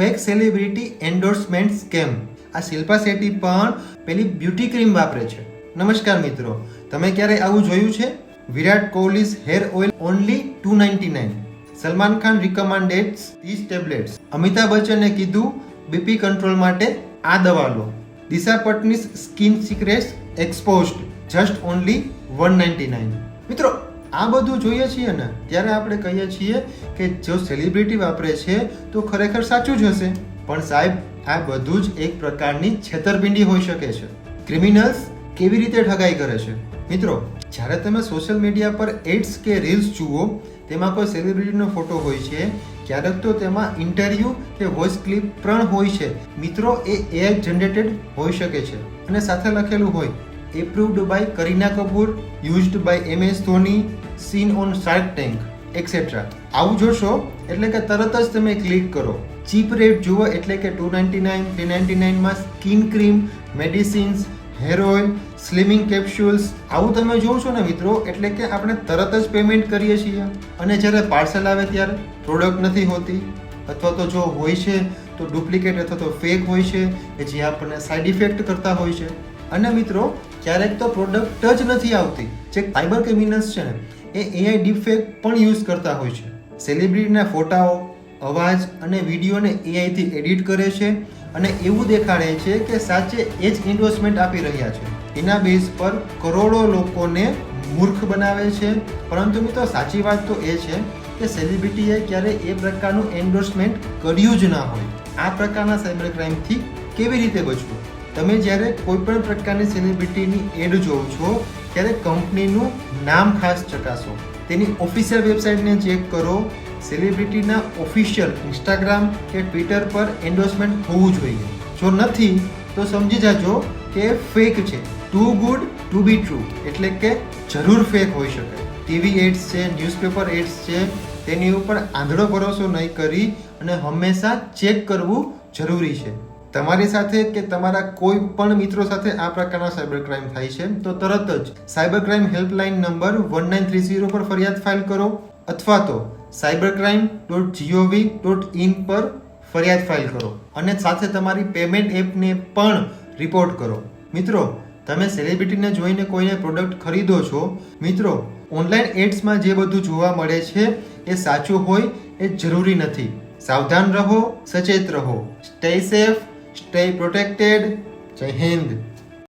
Fake celebrity endorsement scam આ શિલ્પા શેટ્ટી પણ પેલી બ્યુટી ક્રીમ વાપરે છે. નમસ્કાર મિત્રો, તમે ક્યારે આવું જોયું છે? Virat Kohli's hair oil only two ninety nine Salman Khan recommended this tablets Amitabh બચ્ચને કીધું બીપી કંટ્રોલ માટે આ દવા લો. Disha Patani's skin secrets exposed just only one ninety nine મિત્રો આ બધું જોઈએ છીએ ને, ત્યારે આપણે કહીએ છીએ કે જો સેલિબ્રિટી વાપરે છે, તો ખરેખર સાચું જ હશે. પણ સાહેબ, આ બધું જ એક પ્રકારની છેતરપિંડી હોઈ શકે છે. ક્રિમિનલ્સ કેવી રીતે ઠગાઈ કરે છે? મિત્રો, જ્યારે તમે સોશિયલ મીડિયા પર એડ્સ કે રીલ્સ જુઓ, તેમાં કોઈ સેલિબ્રિટીનો ફોટો હોય છે, ક્યારેક તો તેમાં ઇન્ટરવ્યૂ કે વોઇસ ક્લિપ પણ હોય છે. મિત્રો, એ એઆઈ જનરેટેડ હોઈ શકે છે. અને સાથે લખેલું હોય. Approved by Kareena Kapoor used by M S Dhoni seen on Shark Tank etcetera આવું જોશો, એટલે કે તરત જ તમે ક્લિક કરો. ચીપ રેટ જુઓ, એટલે કે two ninety nine three ninety નાઇનમાં skin cream medicines hair oil slimming capsules આવું તમે જોવો ને મિત્રો, એટલે કે આપણે તરત જ પેમેન્ટ કરીએ છીએ. અને જ્યારે પાર્સલ આવે ત્યારે પ્રોડક્ટ નથી હોતી, અથવા તો જો હોય છે, તો ડુપ્લિકેટ અથવા તો ફેક હોય છે, કે જે આપણને સાઈડ ઇફેક્ટ કરતા હોય છે. અને મિત્રો ક્યારેક તો પ્રોડક્ટ જ નથી આવતી. જે સાયબર ક્રિમિનલ્સ છે ને, એ એઆઈ ડીપફેક પણ યુઝ કરતા હોય છે. સેલિબ્રિટીના ફોટાઓ, અવાજ અને વિડીયોને એઆઈથી એડિટ કરે છે અને એવું દેખાડે છે કે સાચે એ જ ઇન્વેસ્ટમેન્ટ આપી રહ્યા છે. એના બેઝ પર કરોડો લોકોને મૂર્ખ બનાવે છે. પરંતુ મિત્રો સાચી વાત તો એ છે કે સેલિબ્રિટીએ ક્યારે એ પ્રકારનું એન્ડોર્સમેન્ટ કર્યું જ ના હોય. આ પ્રકારના સાયબર ક્રાઇમથી કેવી રીતે બચવું? તમે જ્યારે કોઈ પણ પ્રકારની સેલિબ્રિટીની એડ જોવો છો, ત્યારે કંપનીનું નામ ખાસ ચકાસો. તેની ઓફિશિયલ વેબસાઇટને ચેક કરો. સેલિબ્રિટીના ઓફિશિયલ ઇન્સ્ટાગ્રામ કે ટ્વિટર પર એન્ડોર્સમેન્ટ હોવું જોઈએ. જો નથી, તો સમજી જાજો કે ફેક છે. Too good to be true એટલે કે જરૂર ફેક હોઈ શકે. ટીવી એડ્સ છે ન્યૂઝપેપર એડ્સ છે, તેની ઉપર આંધળો ભરોસો નહીં કરી અને હંમેશા ચેક કરવું જરૂરી છે. તમારી સાથે કે તમારા કોઈ પણ મિત્રો સાથે આ પ્રકારના સાયબર ક્રાઇમ થાય છે, તો તરત જ cyber crime helpline number one nine three zero પર ફરિયાદ ફાઇલ કરો, અથવા તો cyber crime dot G O V dot in પર ફરિયાદ ફાઇલ કરો, અને સાથે તમારી પેમેન્ટ એપને પણ રિપોર્ટ કરો. મિત્રો, તમે સેલિબ્રિટીને જોઈને કોઈને પ્રોડક્ટ ખરીદો છો, મિત્રો ઓનલાઈન એડ્સમાં જે બધું જોવા મળે છે, એ સાચું હોય એ જરૂરી નથી. સાવધાન રહો, સચેત રહો. સ્ટે સેફ સ્ટે પ્રોટેક્ટેડ જય હિન્દ